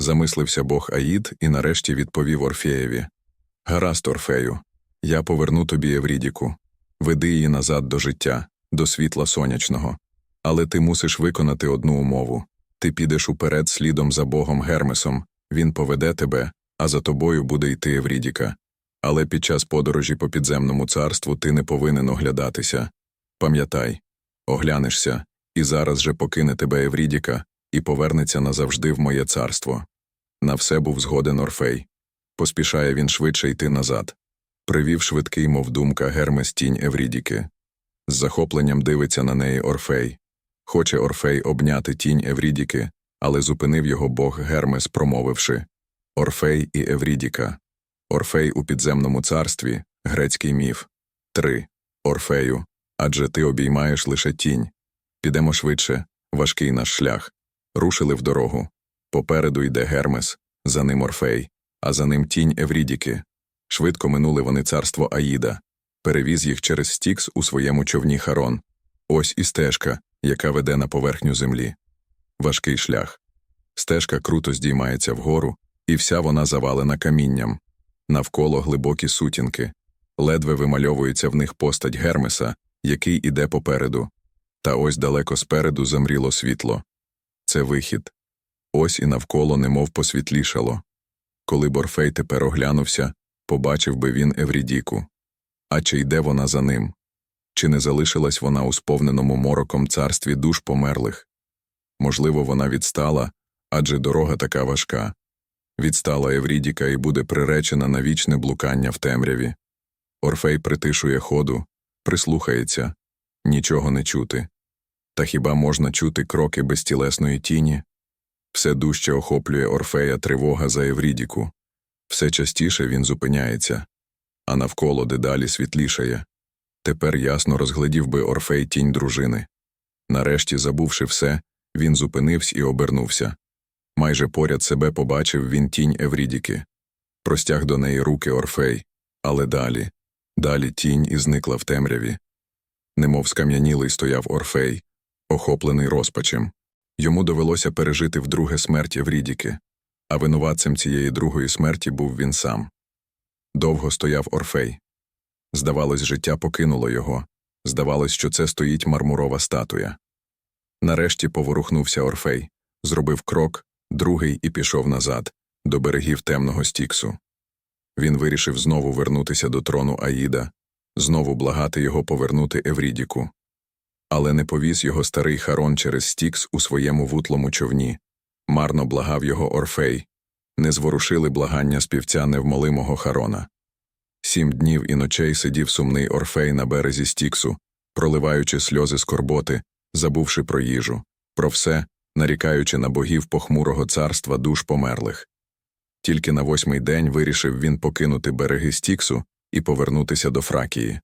Замислився бог Аїд і нарешті відповів Орфеєві Гаразд, Орфею, я поверну тобі Еврідіку. Веди її назад до життя, до світла сонячного. Але ти мусиш виконати одну умову ти підеш уперед слідом за богом Гермесом, він поведе тебе, а за тобою буде йти Еврідіка. Але під час подорожі по підземному царству ти не повинен оглядатися. Пам'ятай, оглянешся, і зараз же покине тебе Еврідіка і повернеться назавжди в моє царство. На все був згоден Орфей. Поспішає він швидше йти назад. Привів швидкий, мов думка, Гермес тінь Еврідіки. З захопленням дивиться на неї Орфей. Хоче Орфей обняти тінь Еврідіки, але зупинив його бог Гермес, промовивши Орфей і Еврідіка. Орфей у підземному царстві, грецький міф. 3. Орфею. Адже ти обіймаєш лише тінь. Підемо швидше, важкий наш шлях. Рушили в дорогу. Попереду йде Гермес, за ним Орфей, а за ним тінь Еврідіки. Швидко минули вони царство Аїда. Перевіз їх через Стікс у своєму човні Харон. Ось і стежка, яка веде на поверхню землі. Важкий шлях. Стежка круто здіймається вгору, і вся вона завалена камінням. Навколо глибокі сутінки. Ледве вимальовується в них постать Гермеса, який іде попереду. Та ось далеко спереду замріло світло. Це вихід. Ось і навколо немов посвітлішало. Коли Борфей тепер оглянувся, побачив би він Еврідіку. А чи йде вона за ним? Чи не залишилась вона у сповненому мороком царстві душ померлих? Можливо, вона відстала, адже дорога така важка. Відстала Еврідіка і буде приречена на вічне блукання в темряві. Орфей притишує ходу, прислухається, нічого не чути. Та хіба можна чути кроки безтілесної тіні? Все дужче охоплює Орфея тривога за Еврідіку. Все частіше він зупиняється, а навколо дедалі світлішає. Тепер ясно розглядів би Орфей тінь дружини. Нарешті, забувши все, він зупинився і обернувся. Майже поряд себе побачив він тінь Еврідіки. Простяг до неї руки Орфей, але далі, далі тінь і зникла в темряві. Немов скам'янілий стояв Орфей, охоплений розпачем. Йому довелося пережити вдруге смерть Еврідіки, а винуватцем цієї другої смерті був він сам. Довго стояв Орфей. Здавалось, життя покинуло його, здавалось, що це стоїть мармурова статуя. Нарешті поворухнувся Орфей, зробив крок, другий і пішов назад, до берегів темного стіксу. Він вирішив знову вернутися до трону Аїда, знову благати його повернути Еврідіку. Але не повіз його старий Харон через стікс у своєму вутлому човні. Марно благав його Орфей, не зворушили благання співця невмолимого Харона. Сім днів і ночей сидів сумний Орфей на березі стіксу, проливаючи сльози скорботи, забувши про їжу, про все, нарікаючи на богів похмурого царства душ померлих. Тільки на восьмий день вирішив він покинути береги Стіксу і повернутися до Фракії.